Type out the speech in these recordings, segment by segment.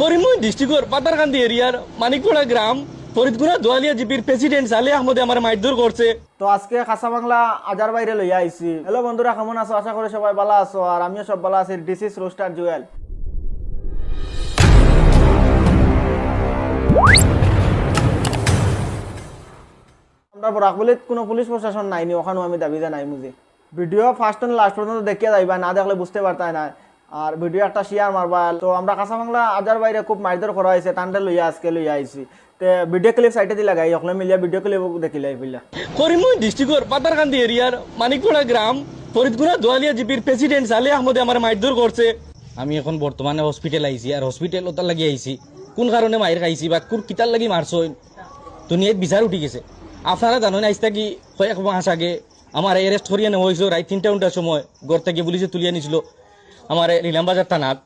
করিমগঞ্জ ডিস্ট্রিক্টর পাতারকান্দি এরিয়ার মানিকপাড়া গ্রাম ফরিদপুরা দোয়ালিয়া জিপির প্রেসিডেন্ট সালে আহমদে আমার মারধর করছে তো আজকে খাসা বাংলা আজার বাইরে লইয়া আইছি হ্যালো বন্ধুরা, কেমন আছো? আশা করি সবাই ভালো আছো আর আমিও সব ভালো আছি। ডিস ইস রোস্টার জুয়েল আমরা বরাকবলিত কোনো পুলিশ প্রশাসন নাইনি, ওখানেও আমি দাবি নাই মুজি ভিডিও ফার্স্ট লাস্ট পর্যন্ত দেখিয়ে যাইবা, না দেখলে বুঝতে পারতাই না। আর ভিডিও একটা শেয়ার মারবা। তো আমরা কাঁচা বাংলা আজার বাইরে খুব মারধর করা হয়েছে টানটা লইয়া আজকে লইয়া আইছি। তে ভিডিও ক্লিপ সাইটে দি লাগাই ওখানে মিলিয়া ভিডিও ক্লিপ দেখিলে পিলা। করিমগঞ্জ ডিস্ট্রিক্টর পাতারকান্দি এরিয়ার মানিকপাড়া গ্রাম, ফরিদপুরা দোয়ালিয়া জিপির প্রেসিডেন্ট সালে আহমদে আমার মারধর করছে আমি এখন বর্তমানে হসপিটাল আইছি আর হসপিটাল ওটার লাগি আইছি কোন কারণে মায়ের খাইছি বা কোন কিতার লাগি মারছ দুনিয়াত বিচার উঠি গেছে। আপনারা জানেন আইসটা কি কয়েক মাস আগে আমার এরেস্ট করিয়ে নেওয়া হয়েছিল রাত তিনটা উনটার সময় ঘর থেকে পুলিশে তুলিয়ে নিছিল আমার নীলামবাজার থানাত।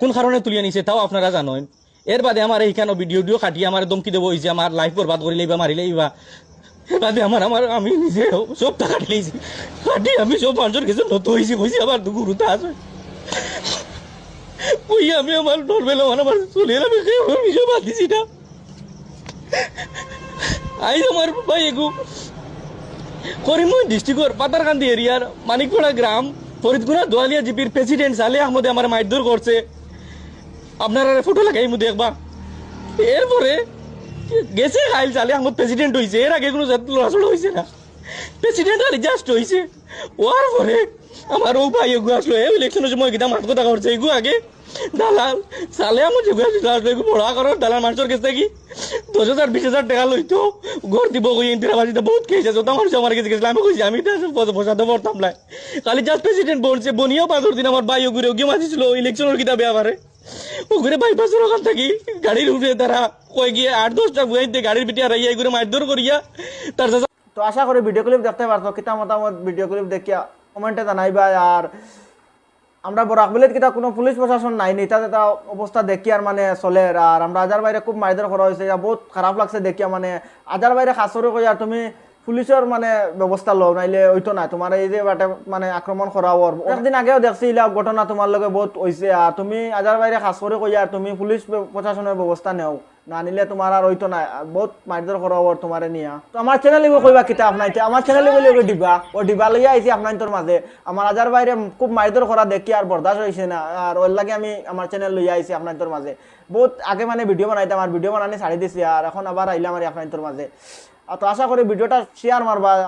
কোন কারণে তুলিয়ে নিছে তাও আপনারা জানেন। এর বাদে আমার এইখানে ভিডিও ভিডিও কাটিয়ে আমার দমকি দেবো হয়েছে আমার লাইফ বরবাদ করে লইবা মারি লইবা এর বাদে আমার আমার, আমি নিজে সব টাকা কাটিয়েছি কাটি, আমি সব মানুষের কিছু নত হয়েছি, কইছি আমার গুরুতা আছে। ওই আমি আমার নর্মেল আমার আমার চলে আমি নিজে বাদ দিছি না। আইজ আমার ভাই এগু। করিমগঞ্জ ডিস্ট্রিক্টর পাতারকান্দি এরিয়ার মানিকপাড়া গ্রাম। ফরিদপুরা দোয়ালিয়া জিপির প্রেসিডেন্ট সালে আহমদে আমার মারধর করছে। আপনারা ফটো লাগাই মু দেখবা এরপরে গেছে খাইল সালে আহমদ প্রেসিডেন্ট হয়েছে এর আগে কোনো লড়াচড়া হয়েছে না। প্রেসিডেন্ট আর জাস্ট হয়েছে ওয়ার পরে আমার ও ভাই এগু আসলো, এই ইলেকশনের সময় গীতা মাত কথা করছে, এগু আগে দালাল সালে আমার যেগু আসলো পড়া করার দালাল মানুষের কাছে কি? দশ হাজার, বিশ হাজার টাকা লইতো ঘর দিব কই, ইন্দিরা বাড়িতে বহুত খেয়েছে, যত মানুষ আমার কাছে গেছিল, আমি কইছি, আমি তো বসাতে পারতাম না। খালি জাস্ট প্রেসিডেন্ট বলছে বনিয়াও পাঁচর দিন আমার ভাই ওগুলো ওগিয়ে মাছিছিল ইলেকশনের কিতাবে আবারে ওগুলো বাইপাসের ওখান থাকি গাড়ির উঠে তারা কয়ে গিয়ে, আট দশটা বুয়াইতে গাড়ির পিটিয়ে রাইয়া এগুলো মারধর করিয়া, তার তো আশা করি ভিডিও ক্লিপ দেখতে পারতো কিতা মতামত ভিডিও ক্লিপ দেখিয়া কমেন্টে জানাইবা, আর আমরা বরাকবিলিত কিতা কোনো পুলিশ প্রশাসন নাই নি তাতে তা অবস্থা দেখি আর মানে চলে আর আমরা আজার বাইরে খুব মারধর করা হয়েছে বহুত খারাপ লাগছে দেখিয়া মানে আজার বাইরে খাস করে কই আর তুমি পুলিশের মানে ব্যবস্থা লও নাইলে ওইতো না তোমার এই যে বাটে মানে আক্রমণ করা ওর একদিন আগেও দেখছি ইলা ঘটনা তোমার লগে বহুত হয়েছে আর তুমি আজার বাইরে খাস করে কই আর তুমি পুলিশ প্রশাসনের ব্যবস্থা নেও। না নিলে তোমার আর ওইতো না বহুত মারধর করা ওর তোমারে নিয়া। তো আমার চ্যানেলে কইবা কিতা আপনাইতে আমার চ্যানেলে বলি ওই ডিবা ও দিবা লইয়া আইছি আপনাই তোর মাঝে আমার আজার বাইরে খুব মারধর করা দেখি আর বরদাস্ত হয়েছে না। আর ওর লাগে আমি আমার চ্যানেল লইয়া আইছি আপনাই তোর মাঝে বহুত আগে মানে ভিডিও বানাইতাম আর ভিডিও বানানি ছাড়ি দিছি আর এখন আবার আইলাম আর আপনাই তোর মাঝে তো আশা করি ভিডিওটা শেয়ার মারবা